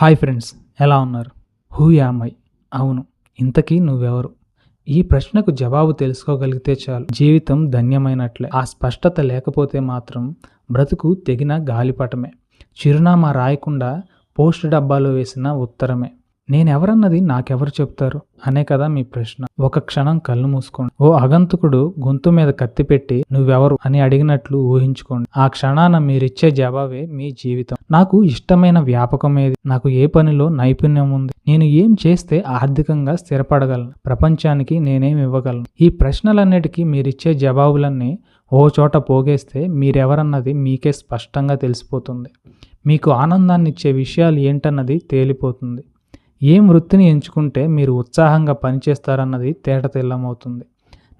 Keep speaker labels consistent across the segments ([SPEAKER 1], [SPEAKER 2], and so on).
[SPEAKER 1] Hi friends ఎలా ఉన్నారు? Who am I అవును ఇంతకీ నువ్వెవరు? ఈ ప్రశ్నకు జవాబు తెలుసుకోగలిగితే చాలు. జీవితం ధన్యమైనట్లే. ఆ స్పష్టత లేకపోతే మాత్రం బ్రతుకు తెగిన గాలిపటమే. చిరునామా రాయకుండా పోస్ట్ డబ్బాలో వేసిన ఉత్తరమే. నేనెవరన్నది నాకెవరు చెప్తారు? అనే కదా మీ ప్రశ్న. ఒక క్షణం కళ్ళు మూసుకోండి. ఓ అగంతుకుడు గొంతు మీద కత్తి పెట్టి నువ్వెవరు? అని అడిగినట్లు ఊహించుకోండి. ఆ క్షణాన మీరిచ్చే జవాబే మీ జీవితం. నాకు ఇష్టమైన వ్యాపకం ఏది నాకు ఏ పనిలో నైపుణ్యం ఉంది? నేను ఏం చేస్తే ఆర్థికంగా స్థిరపడగలను? ప్రపంచానికి నేనేం ఇవ్వగలను? ఈ ప్రశ్నలన్నిటికీ మీరిచ్చే జవాబులన్నీ ఓ చోట పోగేస్తే మీరెవరన్నది మీకే స్పష్టంగా తెలిసిపోతుంది. మీకు ఆనందాన్ని ఇచ్చే విషయాలు ఏంటన్నది తేలిపోతుంది. ఏ వృత్తిని ఎంచుకుంటే మీరు ఉత్సాహంగా పనిచేస్తారన్నది తేట తెల్లమవుతుంది.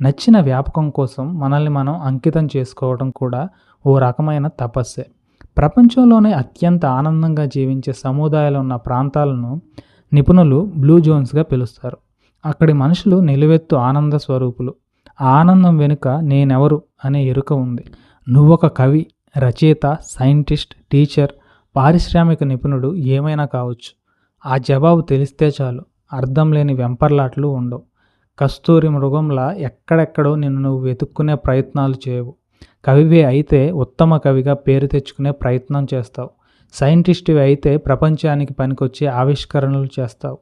[SPEAKER 1] నచ్చిన వ్యాపకం కోసం మనల్ని మనం అంకితం చేసుకోవడం కూడా ఓ రకమైన తపస్సే. ప్రపంచంలోనే అత్యంత ఆనందంగా జీవించే సముదాయాలు ఉన్న ప్రాంతాలను నిపుణులు బ్లూ జోన్స్గా పిలుస్తారు. అక్కడి మనుషులు నిలువెత్తు ఆనంద స్వరూపులు. ఆ ఆనందం వెనుక నేనెవరు అనే ఎరుక ఉంది. నువ్వొక కవి రచయిత సైంటిస్ట్ టీచర్ పారిశ్రామిక నిపుణుడు ఏమైనా కావచ్చు. ఆ జవాబు తెలిస్తే చాలు. అర్థం లేని వెంపర్లాట్లు ఉండవు. కస్తూరి మృగంలా ఎక్కడెక్కడో నిన్ను నువ్వు వెతుక్కునే ప్రయత్నాలు చేయవు. కవివే అయితే ఉత్తమ కవిగా పేరు తెచ్చుకునే ప్రయత్నం చేస్తావు. సైంటిస్టువి అయితే ప్రపంచానికి పనికొచ్చే ఆవిష్కరణలు చేస్తావు.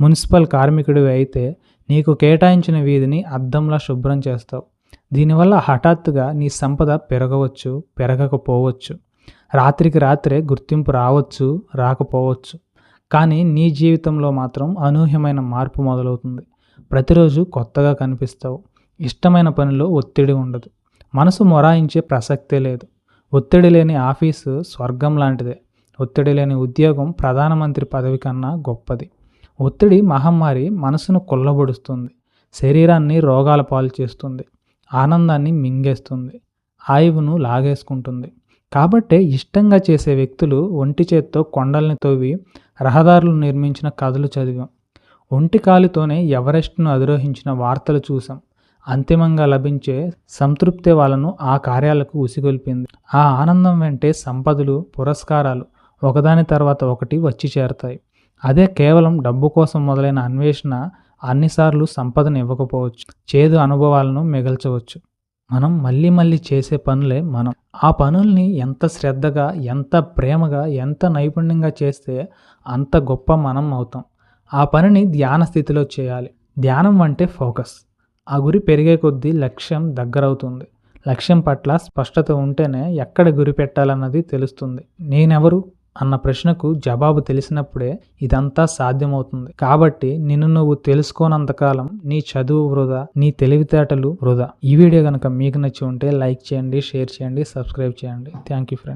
[SPEAKER 1] మున్సిపల్ కార్మికుడివి అయితే నీకు కేటాయించిన వీధిని అద్దంలా శుభ్రం చేస్తావు. దీనివల్ల హఠాత్తుగా నీ సంపద పెరగవచ్చు పెరగకపోవచ్చు. రాత్రికి రాత్రే గుర్తింపు రావచ్చు రాకపోవచ్చు. కానీ నీ జీవితంలో మాత్రం అనూహ్యమైన మార్పు మొదలవుతుంది. ప్రతిరోజు కొత్తగా కనిపిస్తావు. ఇష్టమైన పనిలో ఒత్తిడి ఉండదు. మనసు మొరాయించే ప్రసక్తే లేదు. ఒత్తిడి లేని ఆఫీసు స్వర్గం లాంటిదే. ఒత్తిడి లేని ఉద్యోగం ప్రధానమంత్రి పదవి కన్నా గొప్పది. ఒత్తిడి మహమ్మారి మనసును కొల్లబొడుస్తుంది. శరీరాన్ని రోగాల పాలు చేస్తుంది. ఆనందాన్ని మింగేస్తుంది. ఆయువును లాగేసుకుంటుంది. కాబట్టే ఇష్టంగా చేసే వ్యక్తులు ఒంటి చేత్తో కొండల్ని తవ్వి రహదారులు నిర్మించిన కథలు చదివాం. ఒంటి కాలుతోనే ఎవరెస్ట్ను అధిరోహించిన వార్తలు చూసాం అంతిమంగా లభించే సంతృప్తి వాళ్ళను ఆ కార్యాలకు ఉసిగొల్పింది. ఆ ఆనందం వెంటే సంపదలు పురస్కారాలు ఒకదాని తర్వాత ఒకటి వచ్చి చేరతాయి. అదే కేవలం డబ్బు కోసం మొదలైన అన్వేషణ అన్నిసార్లు సంపదను ఇవ్వకపోవచ్చు చేదు అనుభవాలను మిగల్చవచ్చు. మనం మళ్ళీ మళ్ళీ చేసే పనులే మనం. ఆ పనుల్ని ఎంత శ్రద్ధగా ఎంత ప్రేమగా ఎంత నైపుణ్యంగా చేస్తే అంత గొప్ప మనం అవుతాం. ఆ పనిని ధ్యాన స్థితిలో చేయాలి. ధ్యానం అంటే ఫోకస్. ఆ గురి పెరిగే కొద్దీ లక్ష్యం దగ్గరవుతుంది. లక్ష్యం పట్ల స్పష్టత ఉంటేనే ఎక్కడ గురి పెట్టాలన్నది తెలుస్తుంది. నేనెవరు? అన్న ప్రశ్నకు జవాబు తెలిసినప్పుడే ఇదంతా సాధ్యమవుతుంది. కాబట్టి నిన్ను నువ్వు తెలుసుకోనంతకాలం నీ చదువు వృధా నీ తెలివితేటలు వృధా. ఈ వీడియో కనుక మీకు నచ్చి ఉంటే లైక్ చేయండి షేర్ చేయండి సబ్స్క్రైబ్ చేయండి. Thank you friends.